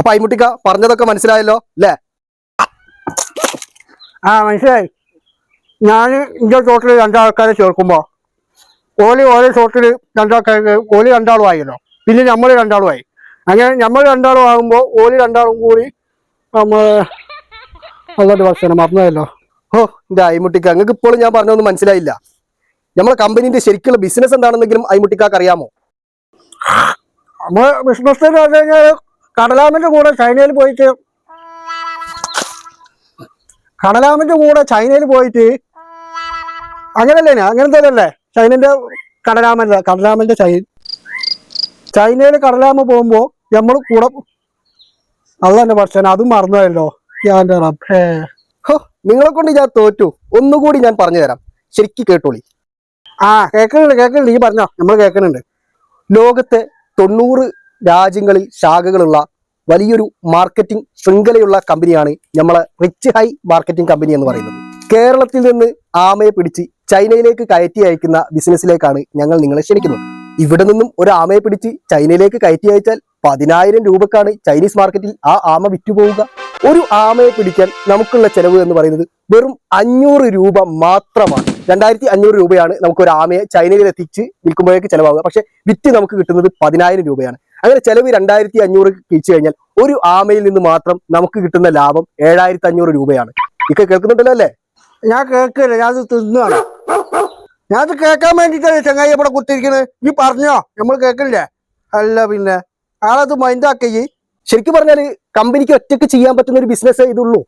അപ്പൊ അയ്മുട്ടിക്ക പറഞ്ഞതൊക്കെ മനസ്സിലായല്ലോ അല്ലേ ആ മനസ്സിലായി. ഞാൻ ഇന്ത്യ ഷോട്ടിൽ രണ്ടാൾക്കാരെ ചേർക്കുമ്പോൾ ഓൽ ഓരോ ഷോട്ടിൽ രണ്ടാൾക്കാർക്ക് ഓൽ രണ്ടാളും ആയല്ലോ. പിന്നെ നമ്മൾ രണ്ടാളും ആയി. അങ്ങനെ നമ്മൾ രണ്ടാളും ആകുമ്പോൾ ഓലി രണ്ടാളും കൂടി നമ്മൾ ഭക്ഷണം മറന്നതല്ലോ ഓ എന്റെ അയ്മുട്ടിക്ക നിങ്ങൾക്ക് ഇപ്പോഴും ഞാൻ പറഞ്ഞൊന്നും മനസ്സിലായില്ല. നമ്മളെ കമ്പനിന്റെ ശരിക്കുള്ള ബിസിനസ് എന്താണെന്നെങ്കിലും അയ്മുട്ടിക്കാക്ക് അറിയാമോ നമ്മൾ ബിസിനസ് എന്ന് പറഞ്ഞു കഴിഞ്ഞാൽ കടലാമിന്റെ കൂടെ ചൈനയിൽ പോയിട്ട് കടലാമിന്റെ കൂടെ ചൈനയിൽ പോയിട്ട് അങ്ങനല്ലേ അങ്ങനത്തെ അല്ലേ ചൈനന്റെ കടലാമല്ല കടലാമന്റെ ചൈന ചൈനയിൽ കടലാമ പോകുമ്പോ നമ്മൾ കൂടെ അത് തന്നെ പക്ഷേ അതും മറന്നതല്ലോ ഞാൻ നിങ്ങളെ കൊണ്ട് ഞാൻ തോറ്റു. ഒന്നുകൂടി ഞാൻ പറഞ്ഞു തരാം ശരിക്കും കേട്ടോളി. ആ കേൾക്കുന്നുണ്ട് കേൾക്കുന്നുണ്ട് ഈ പറഞ്ഞോ. നമ്മൾ കേൾക്കുന്നുണ്ട് ലോകത്തെ തൊണ്ണൂറ് രാജ്യങ്ങളിൽ ശാഖകളുള്ള വലിയൊരു മാർക്കറ്റിംഗ് ശൃംഖലയുള്ള കമ്പനിയാണ് നമ്മളെ റിച്ച് ഹൈ മാർക്കറ്റിംഗ് കമ്പനി എന്ന് പറയുന്നത്. കേരളത്തിൽ നിന്ന് ആമയെ പിടിച്ച് ചൈനയിലേക്ക് കയറ്റി അയക്കുന്ന ബിസിനസ്സിലേക്കാണ് ഞങ്ങൾ നിങ്ങളെ ക്ഷണിക്കുന്നത്. ഇവിടെ നിന്നും ഒരു ആമയെ പിടിച്ച് ചൈനയിലേക്ക് കയറ്റി അയച്ചാൽ പതിനായിരം രൂപക്കാണ് ചൈനീസ് മാർക്കറ്റിൽ ആ ആമ വിറ്റുപോവുക. ഒരു ആമയെ പിടിക്കാൻ നമുക്കുള്ള ചെലവ് എന്ന് പറയുന്നത് വെറും അഞ്ഞൂറ് രൂപ മാത്രമാണ്. രണ്ടായിരത്തി അഞ്ഞൂറ് രൂപയാണ് നമുക്ക് ഒരു ആമയെ ചൈനയിൽ എത്തിച്ച് വിൽക്കുമ്പോഴേക്ക് ചെലവാകുക പക്ഷെ വിറ്റ് നമുക്ക് കിട്ടുന്നത് പതിനായിരം രൂപയാണ്. അങ്ങനെ ചെലവ് രണ്ടായിരത്തി അഞ്ഞൂറ് കിഴിച്ചു കഴിഞ്ഞാൽ ഒരു ആമയിൽ നിന്ന് മാത്രം നമുക്ക് കിട്ടുന്ന ലാഭം ഏഴായിരത്തി അഞ്ഞൂറ് രൂപയാണ്. ഇക്ക കേൾക്കുന്നുണ്ടല്ലോ അല്ലേ? ഞാൻ കേൾക്കില്ല ഞാൻ തിന്നാണ് ഞാൻ കേൾക്കാൻ വേണ്ടിട്ടല്ലേ ചങ്ങായി ഇവിടെ കുത്തിരിക്കുന്നത് നീ പറഞ്ഞോ? നമ്മൾ കേൾക്കില്ലേ അല്ല പിന്നെ ആളത് മൈൻഡാക്കി ശരിക്കും പറഞ്ഞാൽ കമ്പനിക്ക് ഒറ്റയ്ക്ക് ചെയ്യാൻ പറ്റുന്ന ഒരു ബിസിനസ് ഇതുള്ളൂ.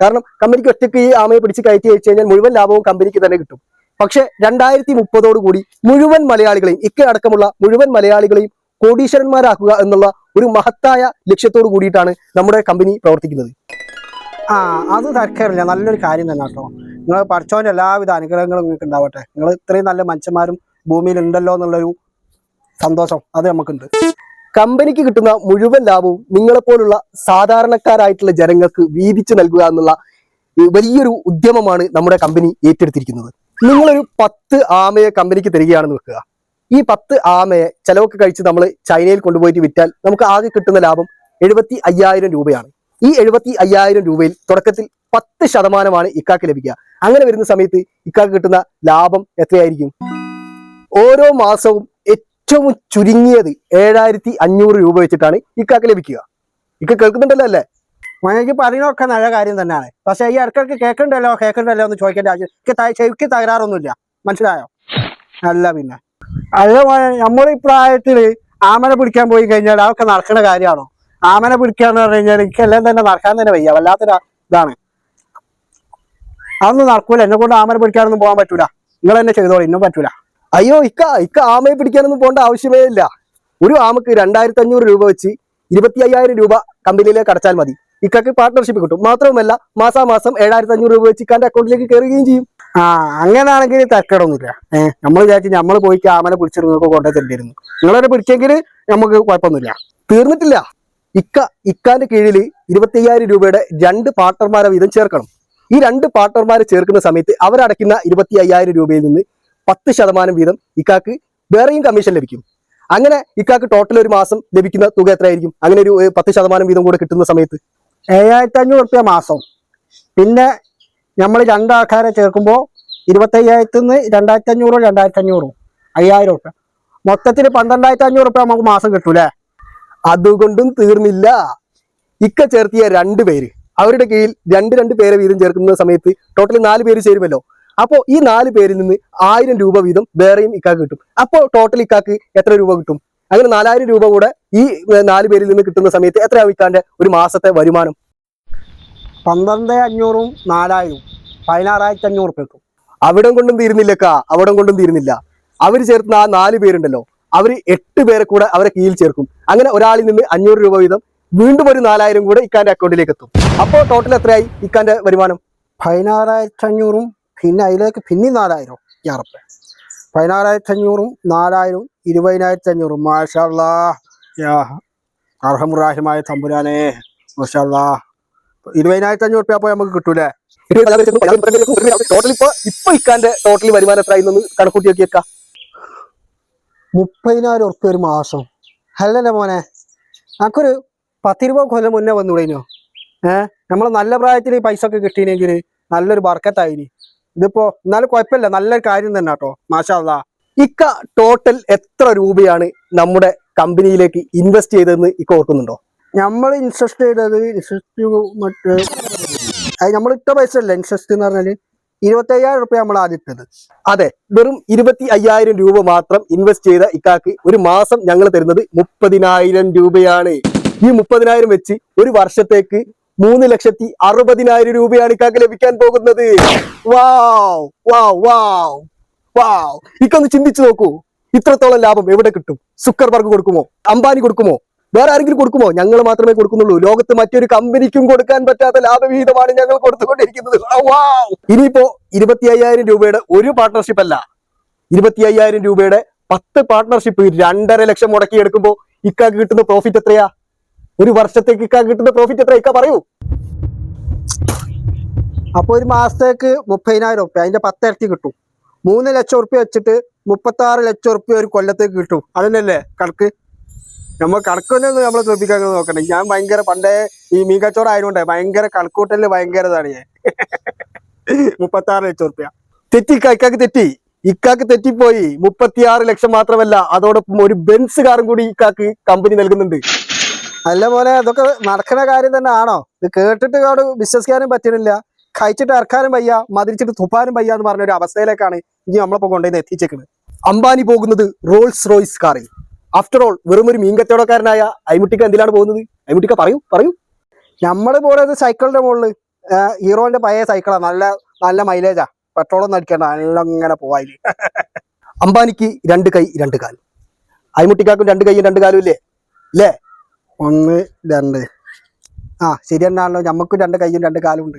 കാരണം കമ്പനിക്ക് ഒറ്റയ്ക്ക് ഈ ആമയെ പിടിച്ച് കയറ്റി അയച്ചു കഴിഞ്ഞാൽ മുഴുവൻ ലാഭവും കമ്പനിക്ക് തന്നെ കിട്ടും. പക്ഷെ രണ്ടായിരത്തി മുപ്പതോടുകൂടി മുഴുവൻ മലയാളികളെയും ഇക്ക അടക്കമുള്ള മുഴുവൻ മലയാളികളെയും കോടീശ്വരന്മാരാക്കുക എന്നുള്ള ഒരു മഹത്തായ ലക്ഷ്യത്തോട് കൂടിയിട്ടാണ് നമ്മുടെ കമ്പനി പ്രവർത്തിക്കുന്നത്. ആ അത് തർക്കമില്ല. നല്ലൊരു കാര്യം തന്നെ കേട്ടോ. നിങ്ങൾ പഠിച്ചവന്റെ എല്ലാവിധ അനുഗ്രഹങ്ങളും നിങ്ങൾക്ക് ഉണ്ടാവട്ടെ. നിങ്ങൾ ഇത്രയും നല്ല മനുഷ്യന്മാരും ഭൂമിയിൽ ഉണ്ടല്ലോ എന്നുള്ളൊരു സന്തോഷം അത് നമുക്കുണ്ട്. കമ്പനിക്ക് കിട്ടുന്ന മുഴുവൻ ലാഭവും നിങ്ങളെപ്പോലുള്ള സാധാരണക്കാരായിട്ടുള്ള ജനങ്ങൾക്ക് വീതിച്ചു നൽകുക എന്നുള്ള വലിയൊരു ഉദ്യമമാണ് നമ്മുടെ കമ്പനി ഏറ്റെടുത്തിരിക്കുന്നത്. നിങ്ങളൊരു പത്ത് ആമയെ കമ്പനിക്ക് തരികയാണെന്ന് വെക്കുക. ഈ പത്ത് ആമയെ ചെലവൊക്കെ കഴിച്ച് നമ്മൾ ചൈനയിൽ കൊണ്ടുപോയിട്ട് വിറ്റാൽ നമുക്ക് ആകെ കിട്ടുന്ന ലാഭം എഴുപത്തി അയ്യായിരം രൂപയാണ്. ഈ എഴുപത്തി അയ്യായിരം രൂപയിൽ തുടക്കത്തിൽ പത്ത് ശതമാനമാണ് ഇക്കാക്ക് ലഭിക്കുക. അങ്ങനെ വരുന്ന സമയത്ത് ഇക്കാക്ക് കിട്ടുന്ന ലാഭം എത്രയായിരിക്കും? ഓരോ മാസവും ഏറ്റവും ചുരുങ്ങിയത് ഏഴായിരത്തി അഞ്ഞൂറ് രൂപ വെച്ചിട്ടാണ് ഇക്കാക്ക് ലഭിക്കുക. ഇക്ക കേൾക്കുന്നുണ്ടല്ലോ അല്ലേ? മനുഷ്യ പറയുന്നതൊക്കെ നല്ല കാര്യം തന്നെയാണ്. പക്ഷേ ഈ ഇടയ്ക്കിടയ്ക്ക് കേൾക്കണ്ടല്ലോ കേൾക്കണ്ടല്ലോ എന്ന് ചോദിക്കേണ്ട ആവശ്യം തകരാറൊന്നുമില്ല. മനസ്സിലായോ? അല്ല പിന്നെ. അല്ല നമ്മുടെ ഈ പ്രായത്തിൽ ആമനെ പിടിക്കാൻ പോയി കഴിഞ്ഞാൽ അതൊക്കെ നടക്കുന്ന കാര്യമാണോ? ആമനെ പിടിക്കാന്ന് പറഞ്ഞു കഴിഞ്ഞാൽ എനിക്കെല്ലാം തന്നെ നടക്കാൻ തന്നെ വയ്യ. വല്ലാത്തൊരു ഇതാണ്. അതൊന്നും നടക്കൂല. എന്നെ കൊണ്ട് ആമനെ പിടിക്കാനൊന്നും പോകാൻ പറ്റൂല. നിങ്ങൾ തന്നെ ചെയ്തോളൂ. ഇന്നും പറ്റൂല. അയ്യോ ഇക്ക ഇക്ക ആമയെ പിടിക്കാനൊന്നും പോകേണ്ട ആവശ്യമേ ഇല്ല. ഒരു ആമക്ക് രണ്ടായിരത്തി അഞ്ഞൂറ് രൂപ വെച്ച് ഇരുപത്തി അയ്യായിരം രൂപ കമ്പനിയിലേക്ക് അടച്ചാൽ മതി. ഇക്കക്ക് പാർട്ട്ണർഷിപ്പ് കിട്ടും. മാത്രവുമല്ല മാസാമാസം ഏഴായിരത്തി അഞ്ഞൂറ് രൂപ വെച്ച് ഇക്കാന്റെ അക്കൗണ്ടിലേക്ക് കയറുകയും ചെയ്യും. ആ അങ്ങനാണെങ്കിൽ തരക്കേടൊന്നുമില്ല ഏഹ് നമ്മൾ വിചാരിച്ചു നമ്മൾ പോയി ക്യാമറ പിടിച്ചിരുന്നൊക്കെ കൊണ്ടു തരുന്നു നിങ്ങളെ പിടിച്ചെങ്കിൽ നമുക്ക് കുഴപ്പമൊന്നുമില്ല. തീർന്നിട്ടില്ല. ഇക്ക ഇക്കാന്റെ കീഴിൽ ഇരുപത്തി അയ്യായിരം രൂപയുടെ രണ്ട് പാർട്ണർമാരെ വീതം ചേർക്കണം. ഈ രണ്ട് പാർട്ണർമാരെ ചേർക്കുന്ന സമയത്ത് അവരടയ്ക്കുന്ന ഇരുപത്തി അയ്യായിരം രൂപയിൽ നിന്ന് പത്ത് ശതമാനം വീതം ഇക്കാക്ക് വേറെയും കമ്മീഷൻ ലഭിക്കും. അങ്ങനെ ഇക്കാക്ക് ടോട്ടൽ ഒരു മാസം ലഭിക്കുന്ന തുക എത്രയായിരിക്കും? അങ്ങനെ ഒരു പത്ത് ശതമാനം വീതം കൂടെ കിട്ടുന്ന സമയത്ത്? ഏഴായിരത്തി അഞ്ഞൂറ് റുപ്യ മാസം. പിന്നെ നമ്മൾ രണ്ടാൾക്കാരെ ചേർക്കുമ്പോൾ ഇരുപത്തയ്യായിരത്തി നിന്ന് രണ്ടായിരത്തി അഞ്ഞൂറും രണ്ടായിരത്തി അഞ്ഞൂറും അയ്യായിരം റുപ്യ മൊത്തത്തിൽ പന്ത്രണ്ടായിരത്തി അഞ്ഞൂറ് റുപ്യ നമുക്ക് മാസം കിട്ടൂലേ? അതുകൊണ്ടും തീർന്നില്ല. ഇക്ക ചേർത്തിയ രണ്ട് പേര്. അവരുടെ കീഴിൽ രണ്ട് രണ്ട് പേരെ വീതം ചേർക്കുന്ന സമയത്ത് ടോട്ടൽ നാല് പേര് ചേരുമല്ലോ. അപ്പോൾ ഈ നാല് പേരിൽ നിന്ന് ആയിരം രൂപ വീതം വേറെയും ഇക്കാക്ക് കിട്ടും. അപ്പോൾ ടോട്ടൽ ഇക്കാക്ക് എത്ര രൂപ കിട്ടും? അങ്ങനെ നാലായിരം രൂപ കൂടെ ഈ നാല് പേരിൽ നിന്ന് കിട്ടുന്ന സമയത്ത് എത്രയാവും ഇക്കാന്റെ ഒരു മാസത്തെ വരുമാനം? പന്ത്രണ്ട് അഞ്ഞൂറും നാലായിരവും പതിനാറായിരത്തി അഞ്ഞൂറ് കിട്ടും. അവിടം കൊണ്ടും തീരുന്നില്ലക്ക അവിടം കൊണ്ടും തീരുന്നില്ല. അവർ ചേർക്കുന്ന ആ നാല് പേരുണ്ടല്ലോ. അവർ എട്ട് പേരെ കൂടെ അവരെ കീഴിൽ ചേർക്കും. അങ്ങനെ ഒരാളിൽ നിന്ന് അഞ്ഞൂറ് രൂപ വീതം വീണ്ടും ഒരു നാലായിരം കൂടെ ഇക്കാന്റെ അക്കൗണ്ടിലേക്ക് എത്തും. അപ്പോൾ ടോട്ടൽ എത്രയായി ഇക്കാന്റെ വരുമാനം? പതിനാറായിരത്തി അഞ്ഞൂറും പിന്നെ അതിലേക്ക് പിന്നെ നാലായിരം. റുപ്യ പതിനാറായിരത്തി അഞ്ഞൂറും നാലായിരവും ഇരുപതിനായിരത്തി അഞ്ഞൂറും മാഷാള്ള അർഹമുറാഹിമായ തമ്പുരാനെ. മാഷല്ലാ ഇരുപതിനായിരത്തി അഞ്ഞൂറ് രൂപ പോയാൽ നമുക്ക് കിട്ടൂലേ ടോട്ടൽ ഇപ്പൊ ഇപ്പൊ ഇക്കാന്റെ ടോട്ടൽ വരുമാനം എത്ര ആയിരുന്നു കണക്കൂട്ടി നോക്കിയേക്ക. മുപ്പതിനായിരം ഉറുപ്പ്യ ഒരു മാസം. അല്ലല്ലേ മോനെ. നമുക്കൊരു പത്തിരുപത് കൊല്ലം മുന്നേ വന്നു കഴിഞ്ഞോ ഏഹ് നമ്മൾ നല്ല പ്രായത്തിൽ ഈ പൈസ ഒക്കെ കിട്ടിയില്ലെങ്കിൽ നല്ലൊരു ബർക്കത്തായിനി. ഇതിപ്പോ എന്നാലും കുഴപ്പമില്ല. നല്ലൊരു കാര്യം തന്നെ കേട്ടോ. മാഷാ അല്ലാ ഇക്ക ടോട്ടൽ എത്ര രൂപയാണ് നമ്മുടെ കമ്പനിയിലേക്ക് ഇൻവെസ്റ്റ് ചെയ്തതെന്ന് ഇക്ക ഓർക്കുന്നുണ്ടോ? നമ്മൾ ഇൻട്രസ്റ്റ് ചെയ്തത് ഇൻട്രസ്റ്റ് മറ്റേ അത് നമ്മൾ ഇട്ട പൈസ അല്ല ഇൻട്രസ്റ്റ് എന്ന് പറഞ്ഞാൽ ഇരുപത്തയ്യായിരം റുപ്യ നമ്മൾ ആദ്യം ഇട്ടത്. അതെ വെറും ഇരുപത്തി അയ്യായിരം രൂപ മാത്രം ഇൻവെസ്റ്റ് ചെയ്ത ഇക്കാക്ക് ഒരു മാസം ഞങ്ങൾ തരുന്നത് മുപ്പതിനായിരം രൂപയാണ്. ഈ മുപ്പതിനായിരം വെച്ച് ഒരു വർഷത്തേക്ക് മൂന്ന് ലക്ഷത്തി അറുപതിനായിരം രൂപയാണ് ഇക്കാക്ക് ലഭിക്കാൻ പോകുന്നത്. വാവ് വാവ് വാവ് വാവ്. ഇക്കൊന്ന് ചിന്തിച്ചു നോക്കൂ. ഇത്രത്തോളം ലാഭം എവിടെ കിട്ടും? സുക്കർ സുക്കർബർഗ് കൊടുക്കുമോ? അംബാനി കൊടുക്കുമോ? വേറെ ആരെങ്കിലും കൊടുക്കുമോ? ഞങ്ങൾ മാത്രമേ കൊടുക്കുന്നുള്ളൂ. ലോകത്ത് മറ്റൊരു കമ്പനിക്കും കൊടുക്കാൻ പറ്റാത്ത ലാഭവിഹിതമാണ് ഞങ്ങൾ കൊടുത്തുകൊണ്ടിരിക്കുന്നത്. ഇനിയിപ്പോ ഇരുപത്തി അയ്യായിരം രൂപയുടെ ഒരു പാർട്ട്ണർഷിപ്പ് അല്ല. ഇരുപത്തി അയ്യായിരം രൂപയുടെ പത്ത് പാർട്ട്ണർഷിപ്പ് രണ്ടര ലക്ഷം മുടക്കി എടുക്കുമ്പോ ഇക്കാക്ക് കിട്ടുന്ന പ്രോഫിറ്റ് എത്രയാ? ഒരു വർഷത്തേക്ക് ഇക്കാക്ക് കിട്ടുന്ന പ്രോഫിറ്റ് എത്ര ഇക്ക പറയൂ. അപ്പൊ ഒരു മാസത്തേക്ക് മുപ്പതിനായിരം റുപ്യ അതിന്റെ പത്തിരട്ടി കിട്ടും. മൂന്ന് ലക്ഷം റുപ്യ വെച്ചിട്ട് മുപ്പത്തി ആറ് ലക്ഷം റുപ്യ ഒരു കൊല്ലത്തേക്ക് കിട്ടും. അതന്നെയല്ലേ കണക്ക്? നമ്മൾ കണക്കൊന്നും നമ്മൾ ശ്രദ്ധിക്കാൻ നോക്കണ്ടേ ഞാൻ ഭയങ്കര പണ്ടേ ഈ മീൻ കച്ചവടം ആയതുകൊണ്ടേ ഭയങ്കര കണക്കൂട്ടലിൽ ഭയങ്കര ഇതാണ് ഞാൻ. മുപ്പത്തി ആറ് ലക്ഷം റുപ്യ തെറ്റി ഇക്കാക്ക് തെറ്റി. ഇക്കാക്ക് തെറ്റിപ്പോയി. മുപ്പത്തിയാറ് ലക്ഷം മാത്രമല്ല അതോടൊപ്പം ഒരു ബെൻസ് കാറും കൂടി ഇക്കാക്ക് കമ്പനി നൽകുന്നുണ്ട്. അല്ല പോലെ അതൊക്കെ നടക്കുന്ന കാര്യം തന്നെ ആണോ? ഇത് കേട്ടിട്ട് കാട് വിശ്വസിക്കാനും പറ്റുന്നില്ല കഴിച്ചിട്ട് ഇറക്കാനും വയ്യ മതിരിച്ചിട്ട് തുപ്പാനും വയ്യ എന്ന് പറഞ്ഞ ഒരു അവസ്ഥയിലേക്കാണ് ഇനി നമ്മളിപ്പോ കൊണ്ടുവന്ന് എത്തിച്ചേക്കുന്നത് അംബാനി പോകുന്നത് റോൾസ് റോയ്സ് കാറിൽ ആഫ്റ്റർ ഓൾ വെറും ഒരു മീൻ കച്ചവടക്കാരനായ അയ്മുട്ടിക്ക എന്തിലാണ് പോകുന്നത്? ഐമുട്ടിക്ക പറയൂ പറയൂ. നമ്മൾ പോയത് സൈക്കിളിന്റെ മുകളിൽ ഹീറോന്റെ പഴയ സൈക്കിളാ നല്ല നല്ല മൈലേജാ പെട്രോളൊന്നും അടിക്കണ്ട നല്ല ഇങ്ങനെ പോവായിൽ അംബാനിക്ക് രണ്ട് കൈ രണ്ട് കാൽ ഐമുട്ടിക്കാക്കും രണ്ട് കൈയും രണ്ട് കാലും ഇല്ലേ? ഒന്ന് രണ്ട്. ആ ശരി തന്നെയാണല്ലോ നമുക്കും രണ്ട് കൈയും രണ്ട് കാലും ഉണ്ട്.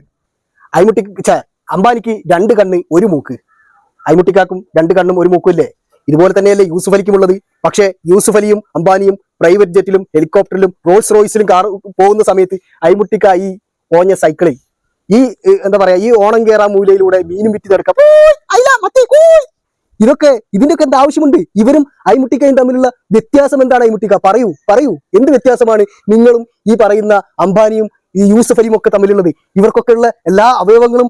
അയ്മുട്ടി ഛേ അംബാനിക്ക് രണ്ട് കണ്ണ് ഒരു മൂക്ക്. ഐമുട്ടിക്കാക്കും രണ്ട് കണ്ണും ഒരു മൂക്കും ഇല്ലേ? ഇതുപോലെ തന്നെയല്ലേ യൂസുഫ് അലിക്കുമുള്ളത്. പക്ഷേ യൂസുഫ് അലിയും അംബാനിയും പ്രൈവറ്റ് ജെറ്റിലും ഹെലികോപ്റ്ററിലും റോൾസ് റോയ്സിലും കാർ പോകുന്ന സമയത്ത് അയിമുട്ടിക്ക ഈ ഓഞ്ഞ സൈക്കിളിൽ ഈ എന്താ പറയാ ഈ ഓണം കേറാ മൂലയിലൂടെ മീനും വിറ്റ് നടക്കാം ഇതൊക്കെ ഇതിന്റെയൊക്കെ എന്താ ആവശ്യമുണ്ട്? ഇവരും അയിമുട്ടിക്കയും തമ്മിലുള്ള വ്യത്യാസം എന്താണ് അയിമുട്ടിക്ക പറയൂ പറയൂ. എന്ത് വ്യത്യാസമാണ് നിങ്ങളും ഈ പറയുന്ന അംബാനിയും ഈ യൂസഫ് അലിയും ഒക്കെ തമ്മിലുള്ളത്? ഇവർക്കൊക്കെ ഉള്ള എല്ലാ അവയവങ്ങളും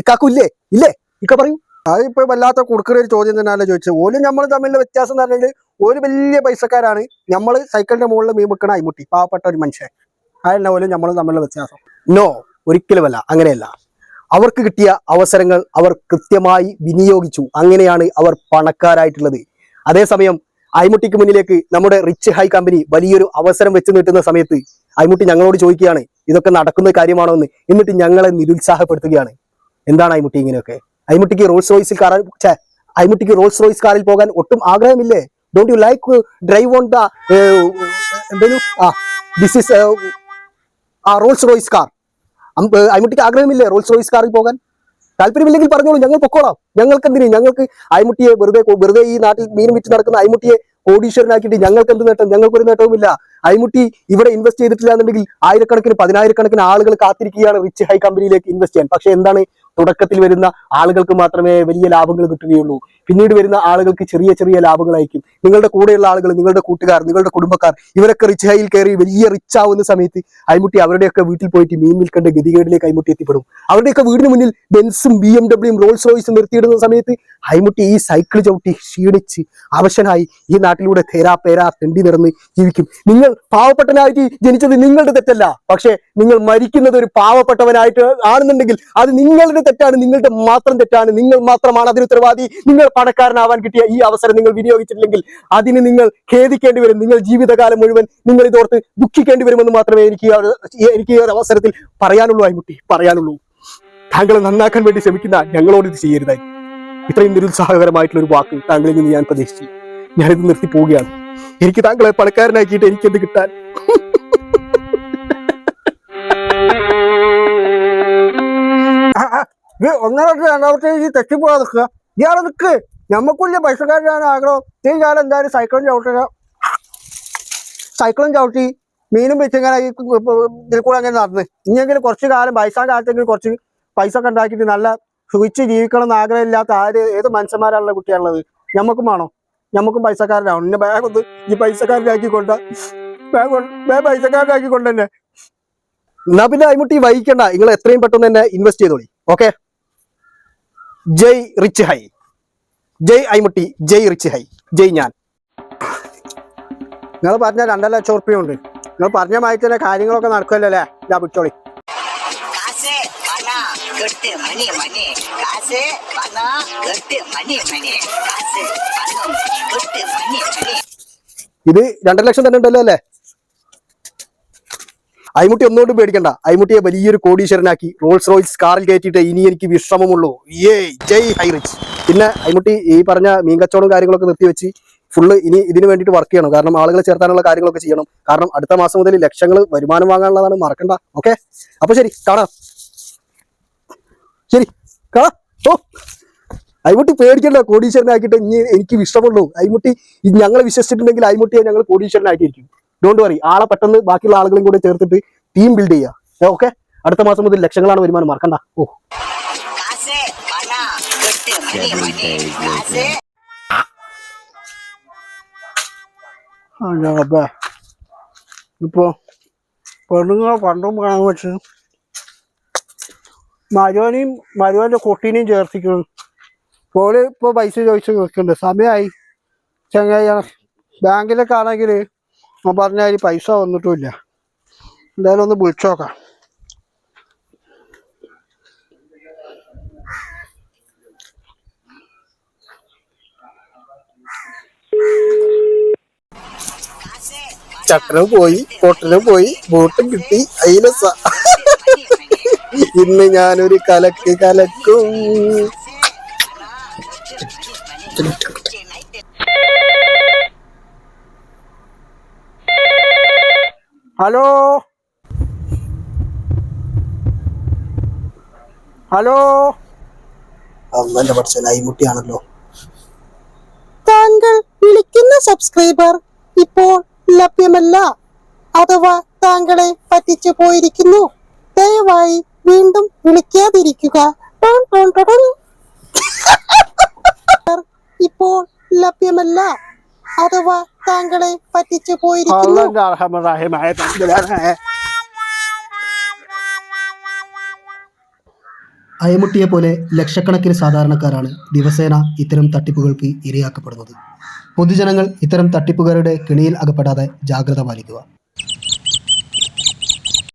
ഇക്കാക്കും ഇല്ലേ? ഇല്ലേ? ഇക്ക പറയൂ. അതിപ്പോ വല്ലാത്ത കൊടുക്കുന്ന ഒരു ചോദ്യം തന്നെയല്ല ചോദിച്ചത്. ഓലും നമ്മൾ തമ്മിലുള്ള വ്യത്യാസം എന്ന് പറഞ്ഞാൽ ഒരു വലിയ പൈസക്കാരാണ്. നമ്മൾ സൈക്കിളിന്റെ മുകളിൽ മീൻ വെക്കണ അയ്മുട്ടി പാവപ്പെട്ട ഒരു മനുഷ്യൻ. അതല്ല ഓലും നമ്മൾ തമ്മിലുള്ള വ്യത്യാസം. നോ ഒരിക്കലുമല്ല അങ്ങനെയല്ല. അവർക്ക് കിട്ടിയ അവസരങ്ങൾ അവർ കൃത്യമായി വിനിയോഗിച്ചു. അങ്ങനെയാണ് അവർ പണക്കാരായിട്ടുള്ളത്. അതേസമയം അയ്മുട്ടിക്ക് മുന്നിലേക്ക് നമ്മുടെ റിച്ച് ഹൈ കമ്പനി വലിയൊരു അവസരം വെച്ച് നീട്ടുന്ന സമയത്ത് അയ്മുട്ടി ഞങ്ങളോട് ചോദിക്കുകയാണ് ഇതൊക്കെ നടക്കുന്ന കാര്യമാണോ എന്ന്? എന്നിട്ട് ഞങ്ങളെ നിരുത്സാഹപ്പെടുത്തുകയാണ്. എന്താണ് അയ്മുട്ടി ഇങ്ങനെയൊക്കെ? അയ്മുട്ടിക്ക് റോൾസ് റോയ്സിൽ കാറിൽ ഐമുട്ടിക്ക് റോൾസ് റോയ്സ് കാറിൽ പോകാൻ ഒട്ടും ആഗ്രഹമില്ലേ? Don't you like drive on the this is Rolls Royce car ഐമുട്ടിക്ക് ആഗ്രഹമില്ലേ റോൾസ് റോയ്സ് കാറിൽ പോകാൻ? താല്പര്യമില്ലെങ്കിൽ പറഞ്ഞോളൂ ഞങ്ങൾ പൊക്കോളാം. ഞങ്ങൾക്ക് എന്തിന് ഞങ്ങൾക്ക് അയ്മുട്ടിയെ വെറുതെ വെറുതെ ഈ നാട്ടിൽ മീൻ വിറ്റ് നടക്കുന്ന അയ്മുട്ടിയെ കോടീശ്വരനാക്കിയിട്ട് ഞങ്ങൾക്ക് എന്ത് നേട്ടം? ഞങ്ങൾക്കൊരു നേട്ടവുമില്ല. ഐമുട്ടി ഇവിടെ ഇൻവെസ്റ്റ് ചെയ്തിട്ടില്ല എന്നുണ്ടെങ്കിൽ ആയിരക്കണക്കിന് പതിനായിരക്കണക്കിന് ആളുകൾ കാത്തിരിക്കുകയാണ് റിച്ച് ഹൈ കമ്പനിയിലേക്ക് ഇൻവെസ്റ്റ് ചെയ്യാൻ. പക്ഷെ എന്താണ് തുടക്കത്തിൽ വരുന്ന ആളുകൾക്ക് മാത്രമേ വലിയ ലാഭങ്ങൾ കിട്ടുകയുള്ളൂ. പിന്നീട് വരുന്ന ആളുകൾക്ക് ചെറിയ ചെറിയ ലാഭങ്ങളായിരിക്കും. നിങ്ങളുടെ കൂടെയുള്ള ആളുകൾ നിങ്ങളുടെ കൂട്ടുകാർ നിങ്ങളുടെ കുടുംബക്കാർ ഇവരൊക്കെ റിച്ച് ഹൈയിൽ കയറി വലിയ റിച്ച് ആവുന്ന സമയത്ത് അയ്മുട്ടി അവരുടെയൊക്കെ വീട്ടിൽ പോയിട്ട് മീൻ വിൽക്കേണ്ട ഗതികേടിലേക്ക് അയ്മുട്ടി എത്തിപ്പെടും. അവരുടെയൊക്കെ വീടിന് മുന്നിൽ ബെൻസും ബി എം ഡബ്ല്യൂയും റോൾസ് റോയ്സും നിർത്തിയിടുന്ന സമയത്ത് അയ്മുട്ടി ഈ സൈക്കിൾ ചവിട്ടി ക്ഷീണിച്ച് അവശനായി ഈ നാട്ടിലൂടെ തേരാ പേരാ തെണ്ടി നിറന്ന് ജീവിക്കും. നിങ്ങൾ പാവപ്പെട്ടനായിട്ട് ജനിച്ചത് നിങ്ങളുടെ തെറ്റല്ല. പക്ഷേ നിങ്ങൾ മരിക്കുന്നത് ഒരു പാവപ്പെട്ടവനായിട്ട് ആണെന്നുണ്ടെങ്കിൽ അത് നിങ്ങളുടെ തെറ്റാണ്. നിങ്ങളുടെ മാത്രം തെറ്റാണ്. നിങ്ങൾ മാത്രമാണ് അതിന് ഉത്തരവാദി. നിങ്ങൾ പണക്കാരനാവാൻ കിട്ടിയ ഈ അവസരം നിങ്ങൾ വിനിയോഗിച്ചിട്ടില്ലെങ്കിൽ അതിന് നിങ്ങൾ ഖേദിക്കേണ്ടി വരും. നിങ്ങൾ ജീവിതകാലം മുഴുവൻ നിങ്ങൾ ഇതോർത്ത് ദുഃഖിക്കേണ്ടി വരുമെന്ന് മാത്രമേ എനിക്ക് എനിക്ക് ഈ ഒരു അവസരത്തിൽ പറയാനുള്ളൂ ആയി മുട്ടി പറയാനുള്ളൂ. താങ്കളെ നന്നാക്കാൻ വേണ്ടി ശ്രമിക്കുന്ന ഞങ്ങളോട് ഇത് ചെയ്യരുതായി ഇത്രയും നിരുത്സാഹകരമായിട്ടുള്ള ഒരു വാക്ക് താങ്കളിൽ നിന്ന് ഞാൻ പ്രതീക്ഷിച്ചു. ഞാനിത് നിർത്തി പോവുകയാണ്. എനിക്ക് താങ്കളെ പണക്കാരനാക്കിയിട്ട് എനിക്കെന്ത് കിട്ടാൻ? ഒന്നാമത്തെ രണ്ടാമത്തെ ഈ തെറ്റിപ്പോവാ നിൽക്കുക. ഇയാളെ നിൽക്ക് ഞമ്മക്കുള്ള പൈസക്കാരനാണ് ആഗ്രഹം. ഈ ഞാൻ എന്തായാലും സൈക്കിളും ചവിട്ടുക സൈക്കിളും ചവിട്ടി മീനും വെച്ചിങ്ങനെ ഈ ഇതിൽ കൂടെ അങ്ങനെ നടന്ന്. ഇനിയെങ്കിലും കുറച്ച് കാലം പൈസ കാലത്തെങ്കിലും കുറച്ച് പൈസ ഒക്കെ ഉണ്ടാക്കിയിട്ട് നല്ല സുഖിച്ച് ജീവിക്കണം എന്ന് ആഗ്രഹമില്ലാത്ത ആര് ഏത് മനുഷ്യന്മാരാണുള്ള കുട്ടിയാണുള്ളത്? ഞമ്മക്കും വേണോ. ഞമ്മക്കും പൈസക്കാരനാണോ. എന്നെ ബാഗ് ഒന്ന് ഈ പൈസക്കാരനാക്കി കൊണ്ട ബാഗ് ബാഗ് പൈസക്കാരനാക്കി കൊണ്ടുതന്നെ എന്നാ പിന്നെ അതിമുട്ടി വൈകിക്കണ്ട നിങ്ങൾ എത്രയും പെട്ടെന്ന് തന്നെ ഇൻവെസ്റ്റ് ചെയ്തോളി. ഓക്കെ ജയ് റിച്ച് ഹൈ. ജയ് ഐമുട്ടി ജയ് റിച്ച് ഹൈ. ജയ് ഞാൻ. നിങ്ങൾ പറഞ്ഞ രണ്ടര ലക്ഷം ഉറുപ്പ്യുണ്ട് നിങ്ങൾ പറഞ്ഞ മാതിരി തന്നെ കാര്യങ്ങളൊക്കെ നടക്കുമല്ലോ അല്ലേ? ഞാൻ വിട്ടോളി ഇത് രണ്ടര ലക്ഷം തന്നെ ഉണ്ടല്ലോ അല്ലേ? അയ്മുട്ടി ഒന്നുകൊണ്ട് പേടിക്കണ്ട. അയ്മുട്ടിയെ വലിയൊരു കോടീശ്വരനാക്കി റോൾസ് റോയ്സ് കാറിൽ കയറ്റിയിട്ട് ഇനി എനിക്ക് വിശ്രമമുള്ളൂ. ഏ ജയ് ഹൈറിച്ച് പിന്നെ അയ്മുട്ടി ഈ പറഞ്ഞ മീൻ കച്ചവടം കാര്യങ്ങളൊക്കെ നിർത്തിവെച്ച് ഫുള്ള് ഇനി ഇതിന് വേണ്ടിയിട്ട് വർക്ക് ചെയ്യണം. കാരണം ആളുകളെ ചേർത്താനുള്ള കാര്യങ്ങളൊക്കെ ചെയ്യണം. കാരണം അടുത്ത മാസം മുതൽ ലക്ഷങ്ങൾ വരുമാനം വാങ്ങാനുള്ളതാണ് മറക്കണ്ട. ഓക്കെ അപ്പൊ ശരി കാണാം. ശരി കാണാം. ഓ അയ്മുട്ടി പേടിക്കണ്ട. കോടീശ്വരനാക്കിയിട്ട് ഇനി എനിക്ക് വിശ്രമമുള്ളൂ. അയ്മുട്ടി ഞങ്ങൾ വിശ്വസിച്ചിട്ടുണ്ടെങ്കിൽ അയ്മുട്ടിയെ ഞങ്ങൾ കോടീശ്വരനാക്കിയിരിക്കും ഡോണ്ട് വറി ആളെ പെട്ടെന്ന് ബാക്കിയുള്ള ആളുകളും കൂടെ ചേർത്തിട്ട് ടീം ബിൽഡ് ചെയ്യുക ഓക്കെ അടുത്ത മാസം മുതൽ ലക്ഷങ്ങളാണ് വരുമാനം. മറക്കണ്ട. ഓ. ഇപ്പോ പെണ്ണുങ്ങളെ പണ്ടും കാണാൻ വെച്ച് മരുവനെയും മരുവന്റെ കുട്ടീനെയും ചേർത്തിക്കുന്നു ഓൾ ഇപ്പൊ പൈസ ചോദിച്ചു നിൽക്കുന്നുണ്ട്. സമയമായി ചങ്ങായി ബാങ്കിലൊക്കെ ആണെങ്കിൽ ഞാൻ പറഞ്ഞാൽ പൈസ വന്നിട്ടുമില്ല. എന്തായാലും ഒന്ന് വിളിച്ചു നോക്കാം. ചക്രം പോയി പൊട്ടനും പോയി ബോട്ടും കിട്ടി അയിലസ. ഇന്ന് ഞാനൊരു കലക്ക് കലക്കും. ഹലോ? ഹലോ? അമ്മന്റെ പഠിച്ച ലൈമുട്ടിയാണല്ലോ. താങ്കൾ വിളിക്കുന്ന സബ്സ്ക്രൈബർ ഇപ്പോൾ ലഭ്യമല്ല. അഥവാ താങ്കളെ പറ്റിച്ചു പോയിരിക്കുന്നു. ദയവായി വീണ്ടും വിളിക്കാതിരിക്കുക. Tone tone ടൊടൻ. ഇപ്പോൾ ലഭ്യമല്ല. അഥവാ താങ്കളെ പറ്റിച്ചു പോയിരിക്കുന്നു. അയമുട്ടിയെ പോലെ ലക്ഷക്കണക്കിന് സാധാരണക്കാരാണ് ദിവസേന ഇത്തരം തട്ടിപ്പുകൾക്ക് ഇരയാക്കപ്പെടുന്നത്. പൊതുജനങ്ങൾ ഇത്തരം തട്ടിപ്പുകാരുടെ കെണിയിൽ അകപ്പെടാതെ ജാഗ്രത പാലിക്കുക.